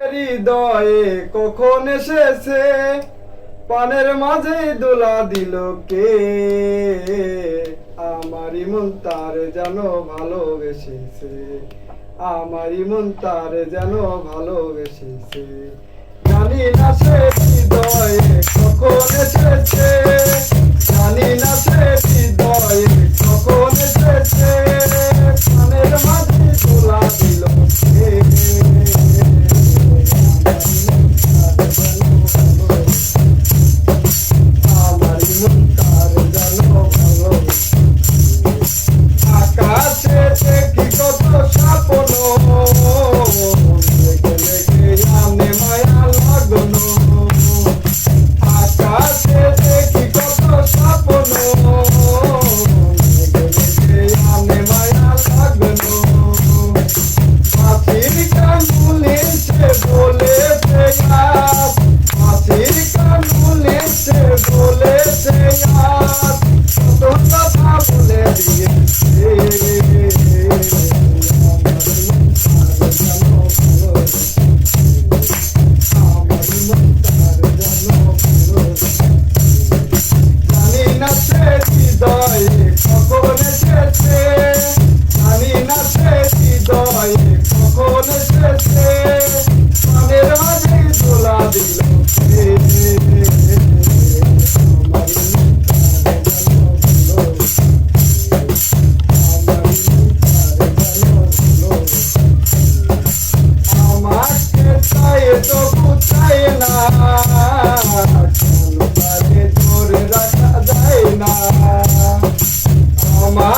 হৃদয়ে কখন এসেছে? পানের মাঝে দোলা দিল কে? আমারই মন তার যেন ভালোবেসেছে। আমারই মন তার যেন ভালোবেসেছে। জানি না সে হৃদয়ে কখন এসেছে।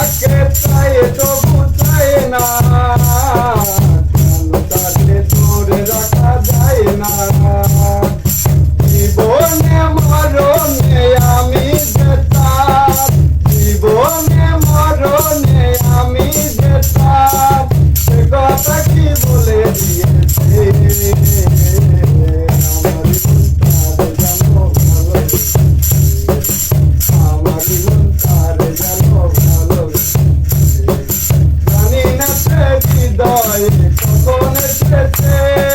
get tired. Ich Seni kokona çilesi